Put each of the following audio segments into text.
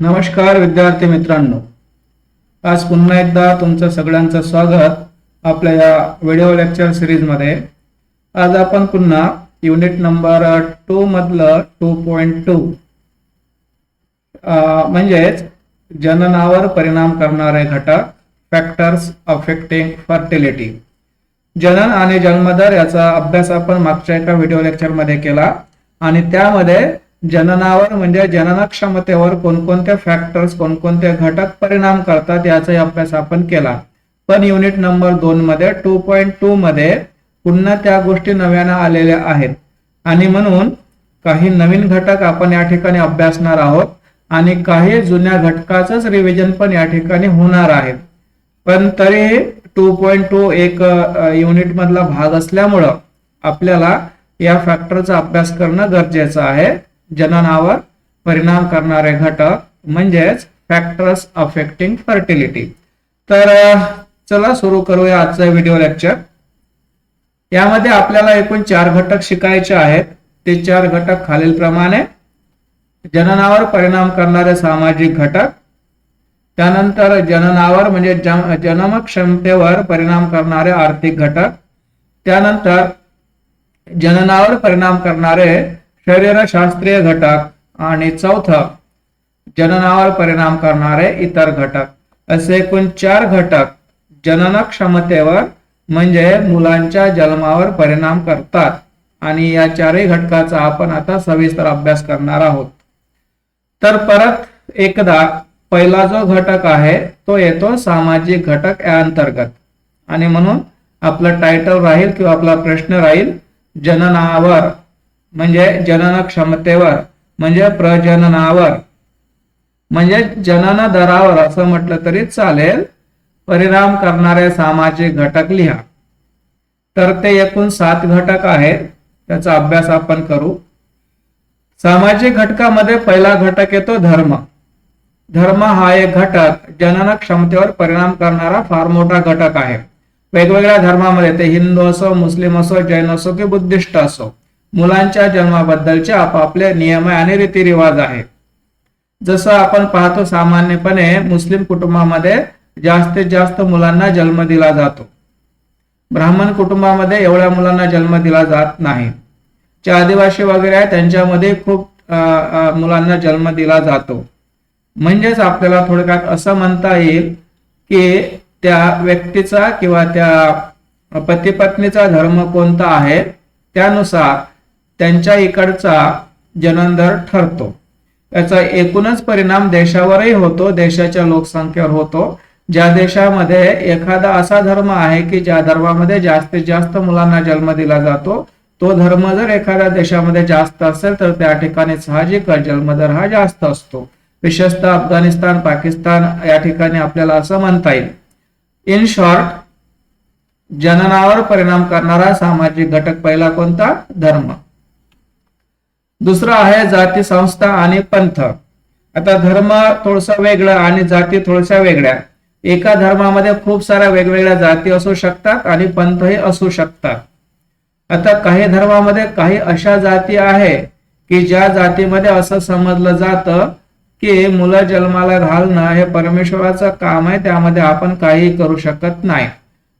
नमस्कार विद्यार्थी मित्रांनो. आज पुन्हा एकदा तुमचं सगळ्यांचं स्वागत आपल्या या व्हिडिओ लेक्चर सिरीजमध्ये आज आपण पुन्हा युनिट नंबर टू मधलं टू पॉईंट टू म्हणजेच जननावर परिणाम करणारे घटक फॅक्टर्स अफेक्टिंग फर्टिलिटी जनन आणि जन्मदर याचा अभ्यास आपण मागच्या एका व्हिडिओ लेक्चरमध्ये केला आणि त्यामध्ये जननावर म्हणजे जनन क्षमतेवर कोणकोणते फॅक्टर्स कोणकोणते घटक परिणाम करतात याचाही अभ्यास आपण केला. पण युनिट नंबर दोन मध्ये टू पॉईंट टू मध्ये पुन्हा त्या गोष्टी नव्यानं आलेल्या आहेत. आणि म्हणून काही नवीन घटक आपण या ठिकाणी अभ्यासणार आहोत आणि काही जुन्या घटकाचंच रिव्हिजन पण या ठिकाणी होणार आहे. पण तरी टू पॉईंट टू एक युनिट मधला भाग असल्यामुळं आपल्याला या फॅक्टरचा अभ्यास करणं गरजेचं आहे. जननावर परिणाम करणारे घटक म्हणजेच फॅक्टर्स अफेक्टिंग फर्टिलिटी तर चला सुरू करूया आजचा व्हिडिओ लेक्चर यामध्ये आपल्याला एकूण चार घटक शिकायचे आहेत. ते चार घटक खालीलप्रमाणे. जननावर परिणाम करणारे सामाजिक घटक. त्यानंतर जननावर म्हणजे जनमक्षमतेवर क्षमतेवर परिणाम करणारे आर्थिक घटक. त्यानंतर जननावर परिणाम करणारे शरीरशास्त्रीय घटक आणि चौथा जननावर परिणाम करणारे इतर घटक. असे एकूण चार घटक जनन क्षमतेवर म्हणजे मुलांच्या जन्मावर परिणाम करतात. आणि या चारही घटकाचा आपण आता सविस्तर अभ्यास करणार आहोत. तर परत एकदा पहिला जो घटक आहे तो येतो सामाजिक घटक या अंतर्गत. आणि म्हणून आपलं टायटल राहील किंवा आपला प्रश्न राहील जननावर म्हणजे जनन क्षमतेवर म्हणजे प्रजननावर. म्हणजे जनन दरावर असं म्हटलं तरी चालेल. परिणाम करणारे सामाजिक घटक लिहा. तर ते एकूण सात घटक आहेत. त्याचा अभ्यास आपण करू. सामाजिक घटकामध्ये पहिला घटक येतो धर्म. धर्म हा एक घटक. जनन क्षमतेवर परिणाम करणारा फार मोठा घटक आहे. वेगवेगळ्या धर्मामध्ये ते हिंदू असो मुस्लिम असो जैन असो की बुद्धिस्ट असो. मुलांच्या जन्माबद्दलचे आपापले नियम आणि रीतिरिवाज आहेत. जसं आपण पाहतो सामान्यपणे मुस्लिम कुटुंबामध्ये जास्तीत जास्त मुलांना जन्म दिला जातो. ब्राह्मण कुटुंबामध्ये एवढ्या मुलांना जन्म दिला जात नाही. जे आदिवासी वगैरे आहे त्यांच्यामध्ये खूप मुलांना जन्म दिला जातो. म्हणजेच आपल्याला थोडक्यात असं म्हणता येईल की त्या व्यक्तीचा किंवा त्या पती पत्नीचा धर्म कोणता आहे त्यानुसार त्यांच्या इकडचा जननदर ठरतो. याचा एकूणच परिणाम देशावरही होतो देशाच्या लोकसंख्येवर होतो. ज्या देशामध्ये एखादा असा धर्म आहे की ज्या धर्मामध्ये जास्तीत जास्त मुलांना जन्म दिला जातो तो धर्म जर एखाद्या देशामध्ये जास्त असेल तर त्या ठिकाणी साहजिक जन्मदर हा जास्त असतो. विशेषतः अफगाणिस्तान पाकिस्तान या ठिकाणी आपल्याला असं म्हणता येईल. इन शॉर्ट जननावर परिणाम करणारा सामाजिक घटक पहिला कोणता? धर्म. दुसरं आहे जाती संस्था आणि पंथ. आता धर्म थोडसा वेगळा आणि जाती थोडशा वेगळ्या. एका धर्मामध्ये खूप साऱ्या वेगवेगळ्या जाती असू शकतात आणि पंथही असू शकतात. आता काही धर्मामध्ये काही अशा जाती आहे की ज्या जातीमध्ये असं समजलं जातं की मुलं जन्माला घालणं हे परमेश्वराचं काम आहे त्यामध्ये आपण काही करू शकत नाही.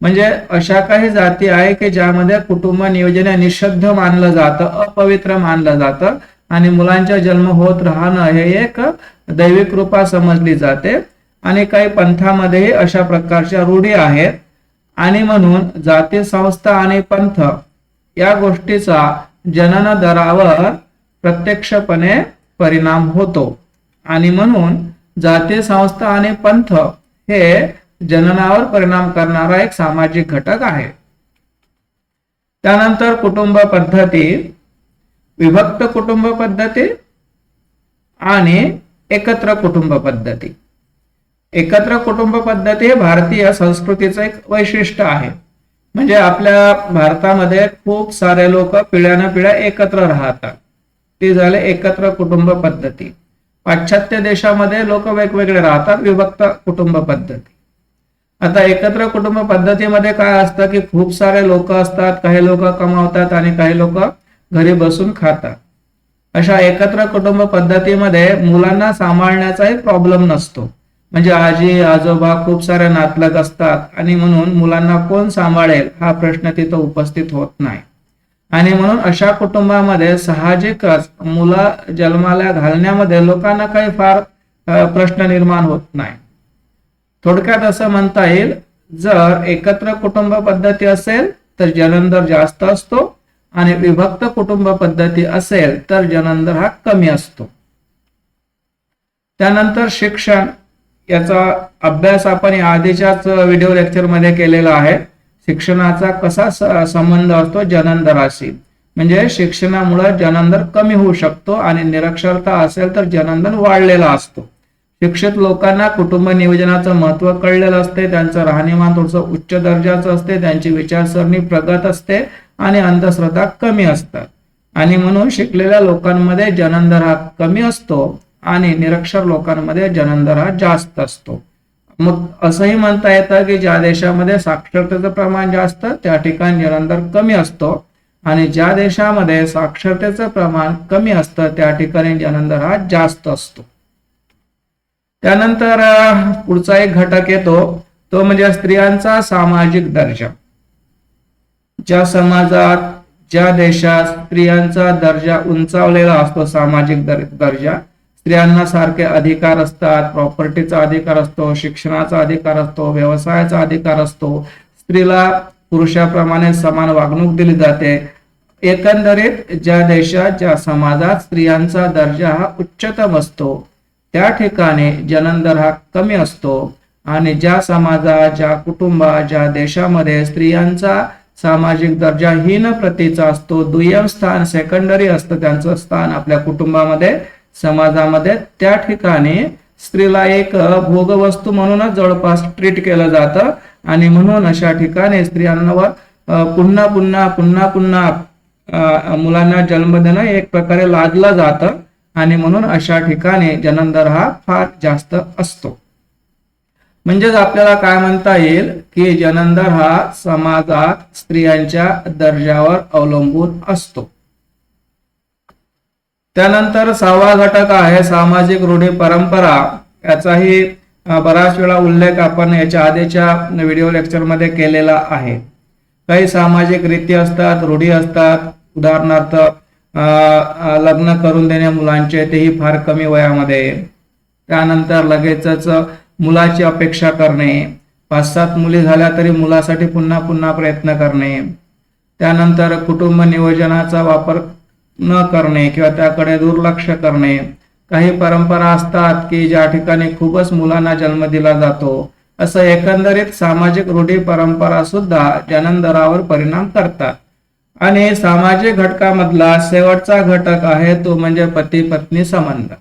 म्हणजे अशा काही जाती आहे की ज्यामध्ये कुटुंब नियोजन निषिद्ध मानलं जातं अपवित्र मानलं जातं आणि मुलांचा जन्म होत राहणं हे एक दैवी कृपा समजली जाते. आणि काही पंथामध्येही अशा प्रकारच्या रूढी आहेत. आणि म्हणून जाती संस्था आणि पंथ या गोष्टीचा जनन दरावर प्रत्यक्षपणे परिणाम होतो. आणि म्हणून जाती संस्था आणि पंथ हे जननावर परिणाम करणारा एक सामाजिक घटक आहे. त्यानंतर कुटुंब पद्धती विभक्त कुटुंब पद्धती आणि एकत्र कुटुंब पद्धती. एकत्र कुटुंब पद्धती हे भारतीय संस्कृतीचं एक वैशिष्ट्य आहे. म्हणजे आपल्या भारतामध्ये खूप सारे लोक पिढ्यानं पिढ्या एकत्र राहतात. ते झाले एकत्र कुटुंब पद्धती. पाश्चात्य देशामध्ये लोक वेगवेगळे राहतात विभक्त कुटुंब पद्धती. आता एकत्र कुटुंब पद्धतीमध्ये काय असतं की खूप सारे लोक असतात काही लोक कमावतात आणि काही लोक घरी बसून खातात. अशा एकत्र कुटुंब पद्धतीमध्ये मुलांना सांभाळण्याचाही प्रॉब्लेम नसतो. म्हणजे आजी आजोबा खूप सारे नातलग असतात आणि म्हणून मुलांना कोण सांभाळेल हा प्रश्न तिथं उपस्थित होत नाही. आणि म्हणून अशा कुटुंबामध्ये साहजिकच मुलं जन्माला घालण्यामध्ये लोकांना काही फार प्रश्न निर्माण होत नाही. थोडक्यात असं म्हणता येईल जर एकत्र कुटुंब पद्धती असेल तर जन्मदर जास्त असतो आणि विभक्त कुटुंब पद्धती असेल तर जन्मदर हा कमी असतो. त्यानंतर शिक्षण याचा अभ्यास आपण या आधीच्याच व्हिडिओ लेक्चरमध्ये केलेला आहे. शिक्षणाचा कसा संबंध असतो जनंदराशी म्हणजे शिक्षणामुळे जनंदर कमी होऊ शकतो आणि निरक्षरता असेल तर जननदर वाढलेला असतो. शिक्षित लोकांना कुटुंब नियोजनाचं महत्त्व कळलेलं असते त्यांचं राहणीमान थोडंसं उच्च दर्जाचं असते त्यांची विचारसरणी प्रगत असते आणि अंधश्रद्धा कमी असतात. आणि म्हणून शिकलेल्या लोकांमध्ये जननदर हा कमी असतो आणि निरक्षर लोकांमध्ये जननदर हा जास्त असतो. मग असंही म्हणता येतं की ज्या देशामध्ये साक्षरतेचं प्रमाण जास्त त्या ठिकाणी जननदर कमी असतो. आणि ज्या देशामध्ये साक्षरतेचं प्रमाण कमी असतं त्या ठिकाणी जननदर हा जास्त असतो. त्यानंतर पुढचा एक घटक येतो तो म्हणजे स्त्रियांचा सामाजिक दर्जा. ज्या समाजात ज्या देशात स्त्रियांचा दर्जा उंचावलेला असतो सामाजिक दर- दर्जा स्त्रियांना सारखे अधिकार असतात प्रॉपर्टीचा अधिकार असतो शिक्षणाचा अधिकार असतो व्यवसायाचा अधिकार असतो स्त्रीला पुरुषाप्रमाणे समान वागणूक दिली जाते. एकंदरीत ज्या देशात ज्या समाजात स्त्रियांचा दर्जा हा उच्चतम असतो त्या ठिकाणी जननदर हा कमी असतो आणि ज्या समाजात ज्या कुटुंबात ज्या देशामध्ये स्त्रियांचा सामाजिक दर्जा हीन प्रतीचा असतो दुय्यम स्थान सेकंडरी असतं त्यांचं स्थान आपल्या कुटुंबामध्ये समाजामध्ये त्या ठिकाणी स्त्रीला एक भोगवस्तू म्हणूनच जवळपास ट्रीट केलं जातं आणि म्हणून अशा ठिकाणी स्त्रियांवर पुन्हा पुन्हा पुन्हा पुन्हा मुलांना जन्म देणं एक प्रकारे लादलं जातं. आणि म्हणून अशा ठिकाणी जन्मदर हा फार जास्त असतो. म्हणजेच आपल्याला काय म्हणता येईल की जनंदर हा समाजात स्त्रियांच्या दर्जावर अवलंबून असतो. त्यानंतर सहावा घटक आहे सामाजिक रूढी परंपरा. याचाही बराच वेळा उल्लेख आपण याच्या आधीच्या व्हिडिओ लेक्चरमध्ये केलेला आहे. काही सामाजिक रीती असतात रूढी असतात. उदाहरणार्थ लग्न करून देणे मुलांचे तेही फार कमी वयामध्ये. त्यानंतर लगेचच मुलाची अपेक्षा करणे. पाच सात मुली झाल्या तरी मुलासाठी पुन्हा पुन्हा प्रयत्न करणे. त्यानंतर कुटुंब नियोजनाचा वापर न करणे किंवा त्याकडे दुर्लक्ष करणे. काही परंपरा असतात की ज्या ठिकाणी खूपच मुलांना जन्म दिला जातो. असं एकंदरीत सामाजिक रूढी परंपरा सुद्धा जननदरावर परिणाम करतात. आणि सामाजिक घटकामधला शेवटचा घटक आहे तो म्हणजे पती पत्नी संबंध.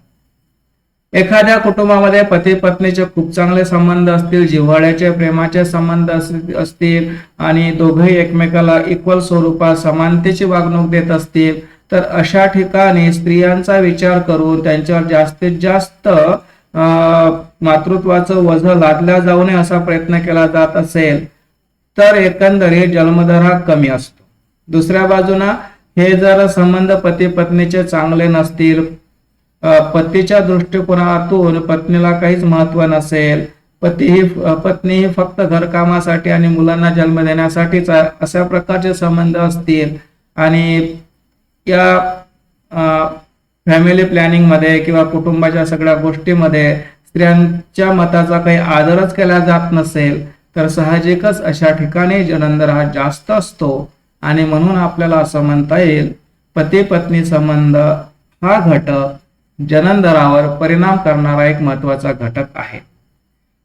एखाद्या कुटुंबामध्ये पती पत्नीचे खूप चांगले संबंध असतील जिव्हाळ्याचे प्रेमाचे संबंध असतील आणि दोघेही एकमेकाला इक्वल स्वरूपात समानतेची वागणूक देत असतील तर अशा ठिकाणी स्त्रियांचा विचार करून त्यांच्यावर जास्तीत जास्त मातृत्वाचं वज लादल्या जाऊ नये असा प्रयत्न केला जात असेल तर एकंदरीत जन्मदर हा कमी असतो. दुसऱ्या बाजूला हे जर संबंध पती पत्नीचे चांगले नसतील पतीच्या दृष्टिकोनातून पत्नीला काहीच महत्त्व नसेल पती ही पत्नी ही फक्त घरकामासाठी आणि मुलांना जन्म देण्यासाठीच अशा प्रकारचे संबंध असतील आणि या फॅमिली प्लॅनिंगमध्ये किंवा कुटुंबाच्या सगळ्या गोष्टीमध्ये स्त्रियांच्या मताचा काही आदरच केला जात नसेल तर साहजिकच अशा ठिकाणी जननदर हा जास्त असतो. आणि म्हणून आपल्याला असं म्हणता येईल पती पत्नी संबंध हा घटक जननदरावर परिणाम करणारा एक महत्त्वाचा घटक आहे.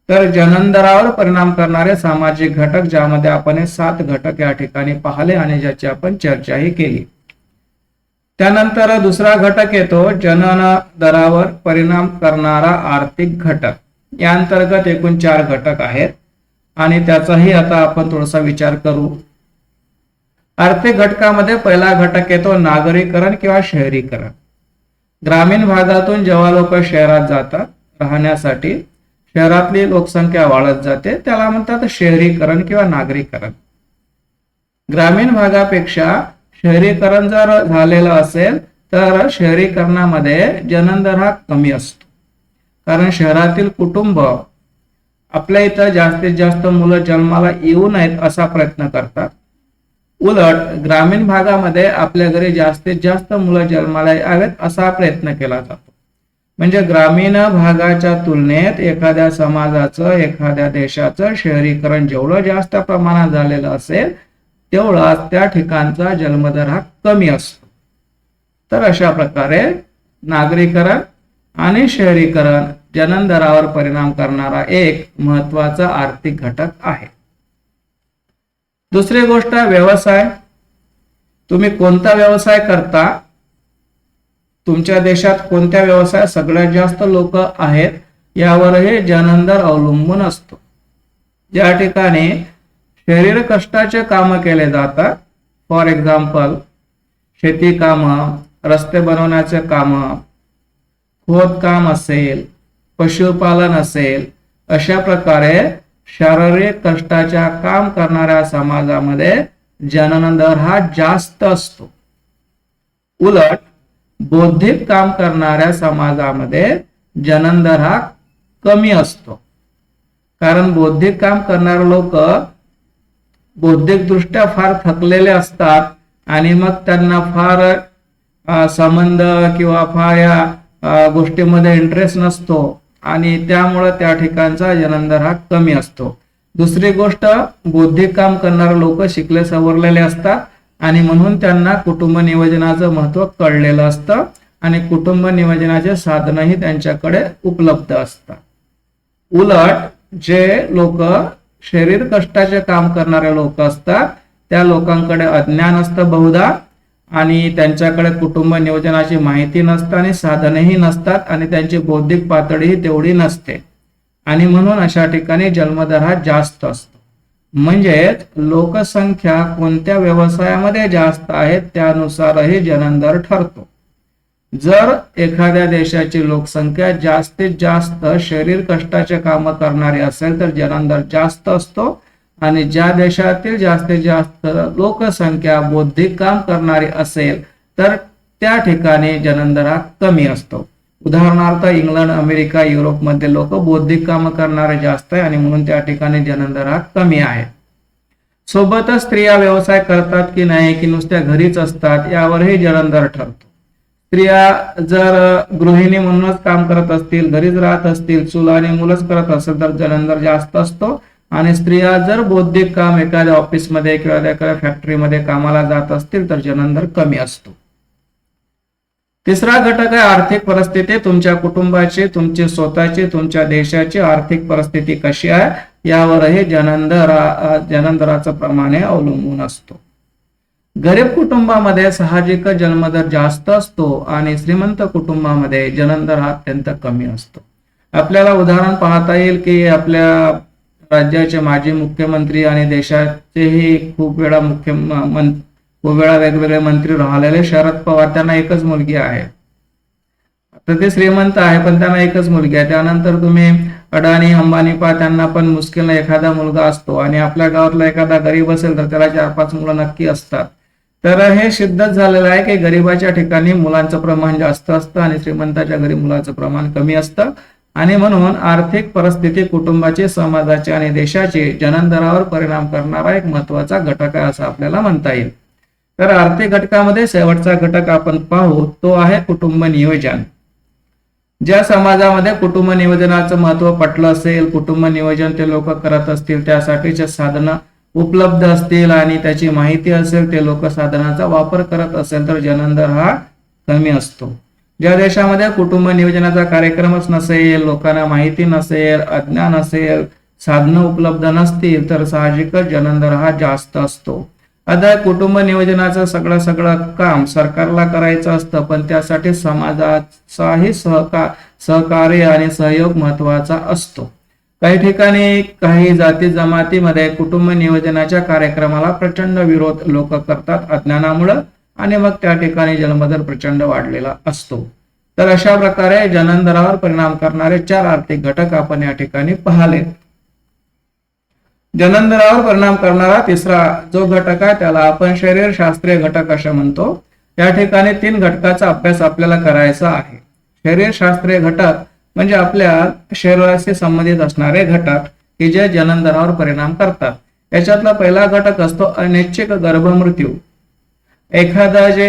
तर जननदरावर परिणाम करणारे सामाजिक घटक ज्यामध्ये आपण हे सात घटक या ठिकाणी पाहिले आणि ज्याची आपण चर्चाही केली. त्यानंतर दुसरा घटक येतो जनन दरावर परिणाम करणारा आर्थिक घटक. या अंतर्गत एकूण चार घटक आहेत. आणि त्याचाही आता आपण थोडासा विचार करू. आर्थिक घटकामध्ये पहिला घटक येतो नागरीकरण किंवा शहरीकरण. ग्रामीण भागातून जेव्हा लोक शहरात जातात राहण्यासाठी शहरातली लोकसंख्या वाढत जाते त्याला म्हणतात शहरीकरण किंवा नागरीकरण. ग्रामीण भागापेक्षा शहरीकरण जर झालेलं असेल तर शहरीकरणामध्ये जननदर हा कमी असतो. कारण शहरातील कुटुंब आपल्या इथं जास्तीत जास्त मुलं जन्माला येऊ नयेत असा प्रयत्न करतात. उलट ग्रामीण भागामध्ये आपल्या घरी जास्तीत जास्त मुलं जन्माला यावेत असा प्रयत्न केला जातो. म्हणजे ग्रामीण भागाच्या तुलनेत एखाद्या समाजाचं एखाद्या देशाचं शहरीकरण जेवढं जास्त प्रमाणात झालेलं असेल तेवढा त्या ठिकाणचा जन्मदर हा कमी असतो. तर अशा प्रकारे नागरीकरण आणि शहरीकरण जनन दरावर परिणाम करणारा एक महत्त्वाचा आर्थिक घटक आहे. दुसरी गोष्ट व्यवसाय. तुम्ही कोणता व्यवसाय करता? तुमच्या देशात कोणत्या व्यवसाय सगळ्यात जास्त लोक आहेत? यावरही जनंदर अवलंबून असतो. ज्या ठिकाणी शरीर कष्टाचे काम केले जातात फॉर एक्झाम्पल शेती कामं रस्ते बनवण्याचे काम खोदकाम असेल पशुपालन असेल अशा प्रकारे शारीरिक कष्टाच्या काम करणाऱ्या समाजामध्ये जनन दर हा जास्त असतो. उलट बौद्धिक काम करणाऱ्या समाजामध्ये जनन दर हा कमी असतो. कारण बौद्धिक काम करणारे लोक बौद्धिकदृष्ट्या फार थकलेले असतात आणि मग त्यांना फार संबंध किंवा फार या गोष्टीमध्ये इंटरेस्ट नसतो. आणि त्यामुळे त्या ठिकाणचा जननदर हा कमी असतो. दुसरी गोष्ट बौद्धिक काम करणारे लोक शिकले सवरलेले असतात आणि म्हणून त्यांना कुटुंब नियोजनाचं महत्त्व कळलेलं असतं आणि कुटुंब नियोजनाचे साधनही त्यांच्याकडे उपलब्ध असतात. उलट जे लोक शरीर कष्टाचे काम करणारे लोक असतात त्या लोकांकडे अज्ञान असतं बहुधा आणि त्यांच्याकडे कुटुंब नियोजनाची माहिती नसते आणि साधनही नसतात आणि त्यांची बौद्धिक पातळीही तेवढी नसते. आणि म्हणून अशा ठिकाणी जन्मदर हा जास्त असतो. म्हणजेच लोकसंख्या कोणत्या व्यवसायामध्ये जास्त आहे त्यानुसारही जननदर ठरतो. जर एखाद्या देशाची लोकसंख्या जास्तीत जास्त शरीर कष्टाचे काम करणारी असेल तर जननदर जास्त असतो. आणि ज्या देशातील जास्तीत जास्त लोकसंख्या बौद्धिक काम करणारी असेल तर त्या ठिकाणी जननदर हा कमी असतो. उदाहरणार्थ इंग्लंड अमेरिका युरोपमध्ये लोक बौद्धिक काम करणारे जास्त आहे आणि म्हणून त्या ठिकाणी जननदर कमी आहे. सोबतच स्त्रिया व्यवसाय करतात की नाही की नुसत्या घरीच असतात यावरही जननदर ठरतो. स्त्रिया जर गृहिणी म्हणूनच काम करत असतील घरीच राहत असतील चुला आणि मुलंच करत असेल तर जननदर जास्त असतो. आणि स्त्रिया जर बौद्धिक काम एखाद्या ऑफिसमध्ये किंवा एखाद्या फॅक्टरीमध्ये कामाला जात असतील तर जननदर कमी असतो. तिसरा घटक आहे आर्थिक परिस्थिती. तुमच्या कुटुंबाची तुमची स्वतःची तुमच्या देशाची आर्थिक परिस्थिती कशी आहे यावरही जननदरा जननदराचं प्रमाणे अवलंबून असतो. गरीब कुटुंबामध्ये साहजिक जन्मदर जास्त असतो आणि श्रीमंत कुटुंबामध्ये जननदर हा अत्यंत कमी असतो. आपल्याला उदाहरण पाहता येईल की आपल्या राज्याचे माजी मुख्यमंत्री आणि देशाचेही खूप वेळा मुख्य खूप वेळा वेगवेगळे मंत्री राहिलेले. शरद पवार त्यांना एकच मुलगी आहे. तर ते श्रीमंत आहे पण त्यांना एकच मुलगी आहे. त्यानंतर तुम्ही अडाणी अंबानी पा त्यांना पण मुश्किल एखादा मुलगा असतो. आणि आपल्या गावातला एखादा गरीब असेल तर त्याला चार पाच मुलं नक्की असतात. तर हे सिद्धच झालेलं आहे की गरिबाच्या ठिकाणी मुलांचं प्रमाण जास्त असतं आणि श्रीमंताच्या घरी मुलाचं प्रमाण कमी असतं. आणि म्हणून आर्थिक परिस्थिती कुटुंबाचे समाजाचे आणि देशाचे जनांतरावर परिणाम करणारा एक महत्त्वाचा घटक आहे असं आपल्याला म्हणता येईल. तर आर्थिक घटकामध्ये शेवटचा घटक आपण पाहू तो आहे कुटुंब नियोजन. ज्या समाजामध्ये कुटुंब नियोजनाचं महत्त्व पटलं असेल कुटुंब नियोजन ते लोक करत असतील त्यासाठीच्या साधनं उपलब्ध असतील आणि त्याची माहिती असेल ते लोक साधनाचा वापर करत असेल तर जननदर हा कमी असतो. ज्या देशामध्ये कुटुंब नियोजनाचा कार्यक्रमच नसेल लोकांना माहिती नसेल अज्ञान असेल साधनं उपलब्ध नसतील तर साहजिकच जननदर हा जास्त असतो. आता कुटुंब नियोजनाचं सगळं सगळं काम सरकारला करायचं असतं पण त्यासाठी समाजाचाही सहकार सहकार्य आणि सहयोग महत्त्वाचा असतो. काही ठिकाणी काही जाती जमातीमध्ये कुटुंब नियोजनाच्या कार्यक्रमाला प्रचंड विरोध लोक करतात अज्ञानामुळं. आणि मग त्या ठिकाणी जन्मदर प्रचंड वाढलेला असतो. तर अशा प्रकारे जननदरावर परिणाम करणारे चार आर्थिक घटक आपण या ठिकाणी पाहलेत जननदरावर परिणाम करणारा तिसरा जो घटक आहे त्याला आपण शरीरशास्त्रीय घटक असं म्हणतो. या ठिकाणी तीन घटकाचा अभ्यास आपल्याला करायचा आहे. शरीरशास्त्रीय घटक म्हणजे आपल्या शरीराशी संबंधित असणारे घटक की जे जननदरावर परिणाम करतात. याच्यातला पहिला घटक असतो अनैच्छिक गर्भमृत्यू. एखादा जे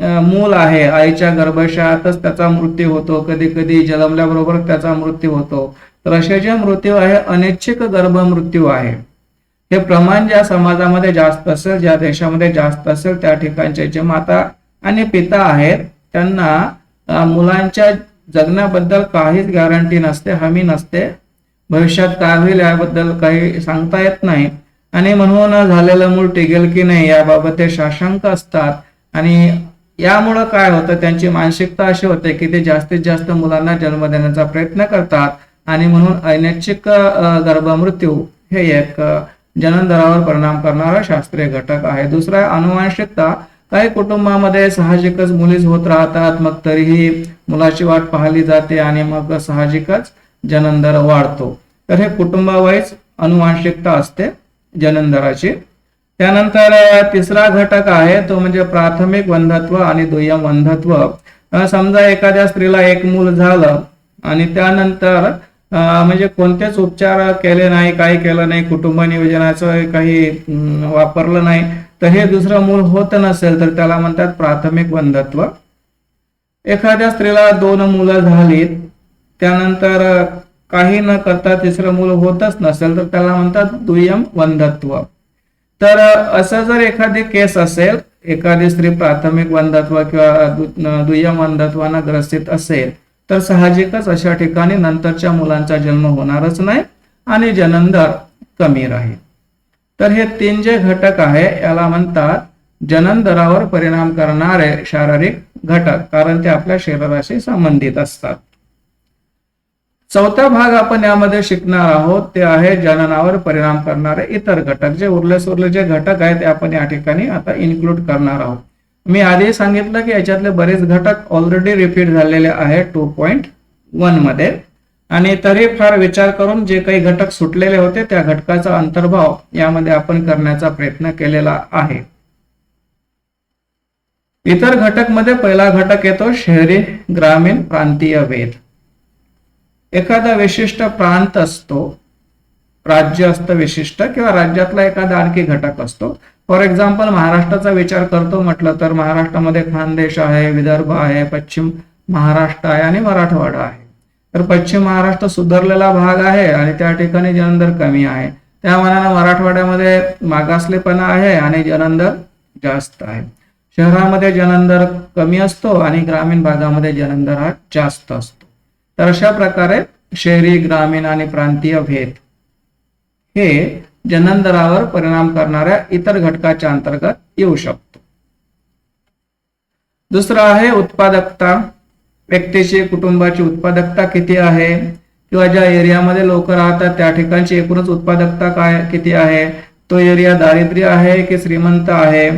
मूल आहे आईच्या गर्भाशयातच त्याचा मृत्यू होतो कधी कधी जन्मल्याबरोबर त्याचा मृत्यू होतो तर असे जे मृत्यू आहे अनिच्छिक गर्भमृत्यू आहे. हे प्रमाण ज्या समाजामध्ये जास्त असेल ज्या देशामध्ये जास्त असेल त्या ठिकाणचे जे माता आणि पिता आहेत त्यांना मुलांच्या जगण्याबद्दल काहीच गॅरंटी नसते हमी नसते. भविष्यात काय होईल याबद्दल काही सांगता येत नाही. आणि म्हणून झालेलं मूल टिकेल की नाही याबाबत ते साशंक असतात. आणि यामुळं काय होतं त्यांची मानसिकता अशी होते की ते जास्तीत जास्त मुलांना जन्म देण्याचा प्रयत्न करतात. आणि म्हणून अनैच्छिक गर्भमृत्यू हे एक जननदरावर परिणाम करणारा शास्त्रीय घटक आहे. दुसरा अनुवांशिकता काही कुटुंबामध्ये साहजिकच मुलीच होत राहतात मग तरीही मुलाची वाट पाहिली जाते आणि मग साहजिकच जननदर वाढतो. तर हे कुटुंबावाईज अनुवांशिकता असते. जननदराची त्यानंतर तिसरा घटक आहे तो म्हणजे प्राथमिक वंधत्व आणि दुय्यम वंधत्व. समजा एखाद्या स्त्रीला एक मूल झालं आणि त्यानंतर म्हणजे कोणतेच उपचार केले नाही काही केलं नाही कुटुंब नियोजनाचं काही वापरलं नाही तर हे दुसरं मूल होत नसेल तर त्याला म्हणतात प्राथमिक वंधत्व. एखाद्या स्त्रीला दोन मुलं झालीत त्यानंतर काही न करता तिसरं मूल होतच नसेल तर त्याला म्हणतात दुय्यम वंधत्व तर असं जर एखादी केस असेल एखादी स्त्री प्राथमिक वंधत्व किंवा दुय्यम वंधत्वानं ग्रसित असेल तर साहजिकच अशा ठिकाणी नंतरच्या मुलांचा जन्म होणारच नाही आणि जननदर कमी राहील. तर हे तीन जे घटक आहे याला म्हणतात जनन दरावर परिणाम करणारे शारीरिक घटक कारण ते आपल्या शरीराशी संबंधित असतात. चौथा भाग आपण यामध्ये शिकणार आहोत. ते आहे जननावर परिणाम करणारे इतर घटक. जे उरले सुरले जे घटक आहेत ते आपण या ठिकाणी आता इन्क्लूड करणार आहोत. मी आधी सांगितलं की याच्यातले बरेच घटक ऑलरेडी रिपीट झालेले आहेत टू पॉईंट वनमध्ये. आणि तरी फार विचार करून जे काही घटक सुटलेले होते त्या घटकाचा अंतर्भाव यामध्ये आपण करण्याचा प्रयत्न केलेला आहे. इतर घटकमध्ये पहिला घटक येतो शहरी ग्रामीण प्रांतीय वेद एखादा विशिष्ट प्रांत असतो राज्य असतं विशिष्ट किंवा राज्यातला एखादा आणखी घटक असतो. फॉर एक्झाम्पल महाराष्ट्राचा विचार करतो म्हटलं तर महाराष्ट्रामध्ये खानदेश आहे विदर्भ आहे पश्चिम महाराष्ट्र आहे आणि मराठवाडा आहे. तर पश्चिम महाराष्ट्र सुधारलेला भाग आहे आणि त्या ठिकाणी जनंदर कमी आहे. त्या मनानं मराठवाड्यामध्ये मागासलेपणा आहे आणि जनंदर जास्त आहे. शहरामध्ये जनंदर कमी असतो आणि ग्रामीण भागामध्ये जनंदर हा जास्त असतो. तर अशा प्रकारे शहरी ग्रामीण आणि प्रांतीय भेद हे जननदरावर परिणाम करणाऱ्या इतर घटकाच्या अंतर्गत येऊ शकतो. दुसरं आहे उत्पादकता. व्यक्तीची कुटुंबाची उत्पादकता किती आहे? किंवा ज्या एरियामध्ये लोक राहतात त्या ठिकाणची एकूणच उत्पादकता काय किती आहे? तो एरिया दारिद्र्य आहे की श्रीमंत आहे?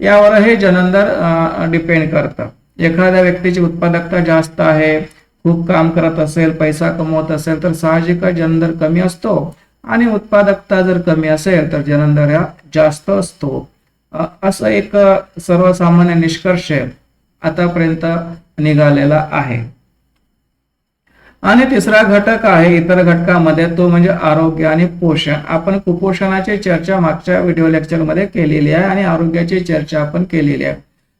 यावर हे जननदर डिपेंड करतं. एखाद्या व्यक्तीची उत्पादकता जास्त आहे खूप काम करत असेल पैसा कमवत असेल तर साहजिकच जनदर कमी असतो. आणि उत्पादकता जर कमी असेल तर जनदर हा जास्त असतो. असं एक सर्वसामान्य निष्कर्ष आतापर्यंत निघालेला आहे. आणि तिसरा घटक आहे इतर घटकामध्ये तो म्हणजे आरोग्य आणि पोषण. आपण कुपोषणाची चर्चा मागच्या व्हिडिओ लेक्चरमध्ये केलेली आहे आणि आरोग्याची चर्चा आपण केलेली आहे.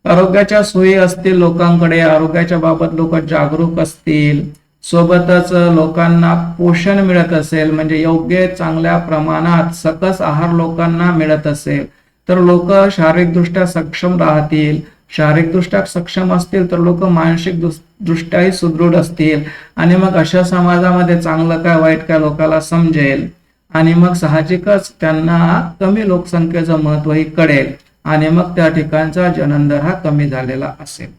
आरोग्याच्या सोयी असतील लोकांकडे आरोग्याच्या बाबत लोक जागरूक असतील सोबतच लोकांना पोषण मिळत असेल म्हणजे योग्य चांगल्या प्रमाणात सकस आहार लोकांना मिळत असेल तर लोक शारीरिकदृष्ट्या सक्षम राहतील. शारीरिकदृष्ट्या सक्षम असतील तर लोक मानसिक दृष्ट्याही सुदृढ असतील. आणि मग अशा समाजामध्ये चांगलं काय वाईट काय लोकांना समजेल? आणि मग साहजिकच त्यांना कमी लोकसंख्येचं महत्वही कळेल. आणि मग त्या ठिकाणचा जननदर हा कमी झालेला असेल.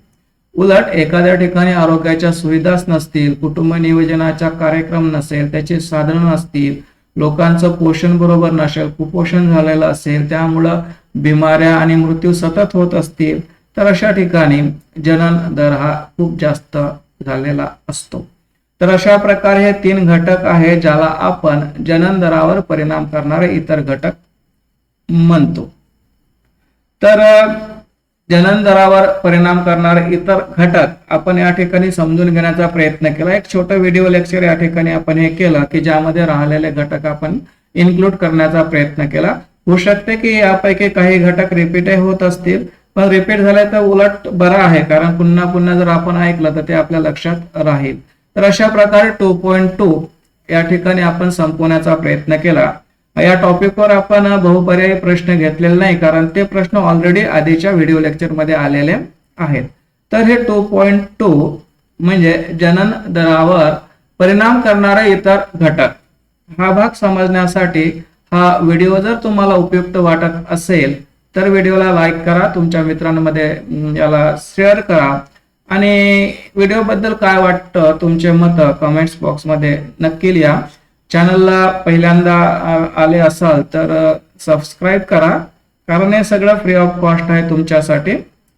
उलट एखाद्या ठिकाणी आरोग्याच्या सुविधाच नसतील कुटुंब नियोजनाचा कार्यक्रम नसेल त्याचे साधनं नसतील लोकांचं पोषण बरोबर नसेल कुपोषण झालेलं असेल त्यामुळं बिमाऱ्या आणि मृत्यू सतत होत असतील तर अशा ठिकाणी जनन दर हा खूप जास्त झालेला असतो. तर अशा प्रकारे हे तीन घटक आहे ज्याला आपण जनन दरावर परिणाम करणारे इतर घटक म्हणतो. तर अ, दरावर परिणाम करणारे इतर घटक आपण या ठिकाणी समजून घेण्याचा प्रयत्न केला. एक छोटं व्हिडिओ लेक्चर या ठिकाणी आपण हे केलं की ज्यामध्ये राहिलेले घटक आपण इन्क्लूड करण्याचा प्रयत्न केला. होऊ शकते की यापैकी काही घटक रिपीट होत असतील पण रिपीट झाले तर उलट बरं आहे कारण पुन्हा पुन्हा जर आपण ऐकलं तर ते आपल्या लक्षात राहील. तर अशा प्रकारे टू पॉईंट टू या ठिकाणी आपण संपवण्याचा प्रयत्न केला. या टॉपिकवर आपण बहुपर्यायी प्रश्न घेतलेले नाही कारण ते प्रश्न ऑलरेडी आधीच्या व्हिडिओ लेक्चरमध्ये आलेले आहेत. तर हे टू पॉईंट टू म्हणजे जनन दरावर परिणाम करणारे इतर घटक. हा भाग समजण्यासाठी हा व्हिडिओ जर तुम्हाला उपयुक्त वाटत असेल तर व्हिडिओला लाईक करा तुमच्या मित्रांमध्ये याला शेअर करा. आणि व्हिडिओ बद्दल काय वाटतं तुमचे मत कमेंट्स बॉक्समध्ये नक्की लिहा. चॅनलला पहिल्यांदा आले असाल तर सबस्क्राईब करा. कारण हे सगळं फ्री ऑफ कॉस्ट आहे तुमच्यासाठी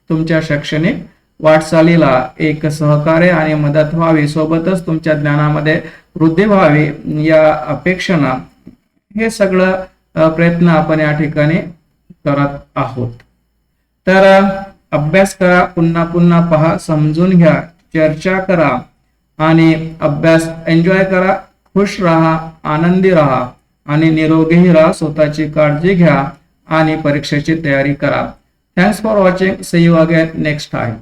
तुमच्या शैक्षणिक वाटचालीला एक सहकार्य आणि मदत व्हावी. सोबतच तुमच्या ज्ञानामध्ये वृद्धी व्हावी या अपेक्षेनं हे सगळं प्रयत्न आपण या ठिकाणी करत आहोत. तर अभ्यास करा पुन्हा पुन्हा पहा समजून घ्या चर्चा करा आणि अभ्यास एन्जॉय करा. खुश राहा आनंदी राहा आणि निरोगीही राहा. स्वतःची काळजी घ्या आणि परीक्षेची तयारी करा. Thanks for watching see you again next time